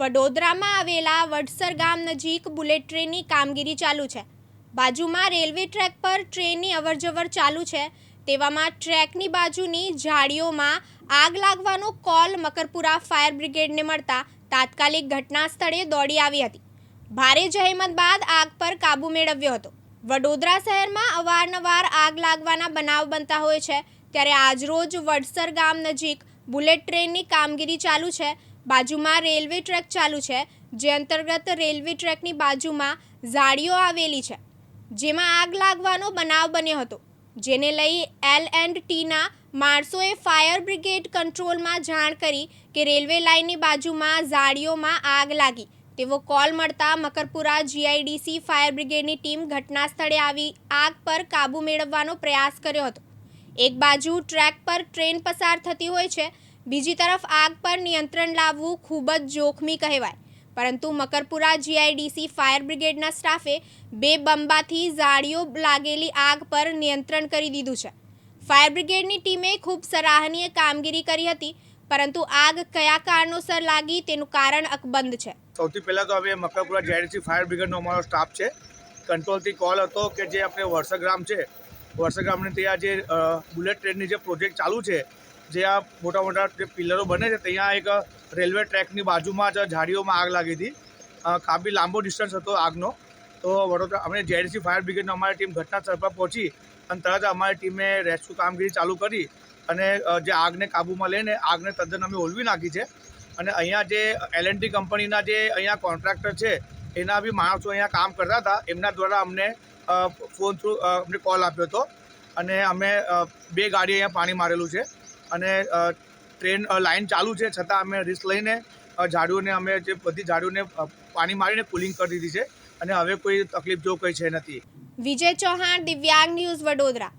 વડોદરામાં આવેલા વડસર ગામ નજીક બુલેટ ટ્રેનની કામગીરી ચાલુ છે. બાજુમાં રેલવે ટ્રેક પર ટ્રેનની અવરજવર ચાલુ છે. તેવામાં ટ્રેકની બાજુની ઝાડીઓમાં આગ લાગવાનો કોલ મકરપુરા ફાયર બ્રિગેડને મળતા તાત્કાલિક ઘટના સ્થળે દોડી આવી હતી. ભારે જહેમત બાદ આગ પર કાબૂ મેળવ્યો હતો. વડોદરા શહેરમાં અવારનવાર આગ લાગવાના બનાવ બનતા હોય છે. ત્યારે આજરોજ વડસર ગામ નજીક બુલેટ ટ્રેનની કામગીરી ચાલુ છે. બાજુમાં રેલવે ટ્રેક ચાલુ છે, જે અંતર્ગત રેલવે ટ્રેકની બાજુમાં ઝાડીઓ આવેલી છે, જેમાં આગ લાગવાનો બનાવ બન્યો હતો. જેને લઈ એલ એન્ડ ટીના માણસોએ ફાયર બ્રિગેડ કંટ્રોલમાં જાણ કરી કે રેલવે લાઇનની બાજુમાં ઝાડીઓમાં આગ લાગી. તેવો કોલ મળતા મકરપુરા જીઆઈડીસી ફાયર બ્રિગેડની ટીમ ઘટના સ્થળે આવી આગ પર કાબૂ મેળવવાનો પ્રયાસ કર્યો હતો. એક બાજુ ટ્રેક પર ટ્રેન પસાર થતી હોય છે બીજી તરફ આગ પર નિયંત્રણ લાવવું ખૂબ જ જોખમી કહેવાય. પરંતુ મકરપુરા જીઆઈડીસી ફાયર બ્રિગેડના સ્ટાફે બે બંબાથી ઝાડીઓ લાગેલી આગ પર નિયંત્રણ કરી દીધું છે. ફાયર બ્રિગેડની ટીમે ખૂબ સરાહનીય કામગીરી કરી હતી, પરંતુ આગ કયા કારણોસર લાગી તેનું કારણ અકબંધ છે. સૌથી પહેલાં તો હવે મકરપુરા જીઆઈડીસી ફાયર બ્રિગેડનો અમારો સ્ટાફ છે. કંટ્રોલથી કોલ હતો કે જે આપણે વર્ષગ્રામ છે. વર્ષગ્રામની ત્યાં જે બુલેટ ટ્રેનની જે પ્રોજેક્ટ ચાલુ છે જે આ મોટા મોટા જે પિલરો બને છે, ત્યાં એક રેલવે ટ્રેકની બાજુમાં જ ઝાડીઓમાં આગ લાગી હતી. કાફી લાંબો ડિસ્ટન્સ હતો આગનો. તો વડોદરા, અમે જેડીસી ફાયર બ્રિગેડનો અમારી ટીમ ઘટના સ્થળ પર પહોંચી અને તરત અમારી ટીમે રેસ્ક્યુ કામગીરી ચાલુ કરી અને જે આગને કાબૂમાં લઈને આગને તદ્દન અમે ઓલવી નાખી છે. અને અહીંયા જે એલએનટી કંપનીના જે અહીંયા કોન્ટ્રાક્ટર છે, એના બી માણસો અહીંયા કામ કરતા હતા. એમના દ્વારા અમને ફોન થ્રુ અમને કોલ આપ્યો હતો. અને અમે બે ગાડી અહીંયા પાણી મારેલું છે. અને ટ્રેન લાઇન ચાલુ છે. છતાં અમે રિસ્ક લઈને અ, ઝાડીઓને અમે જે બધી ઝાડીઓને અ, પાણી મારીને કુલિંગ કરી દીધી છે. અને હવે કોઈ તકલીફ જો કોઈ છે નથી. વિજય ચૌહાણ દિવ્યાંગ ન્યૂઝ વડોદરા.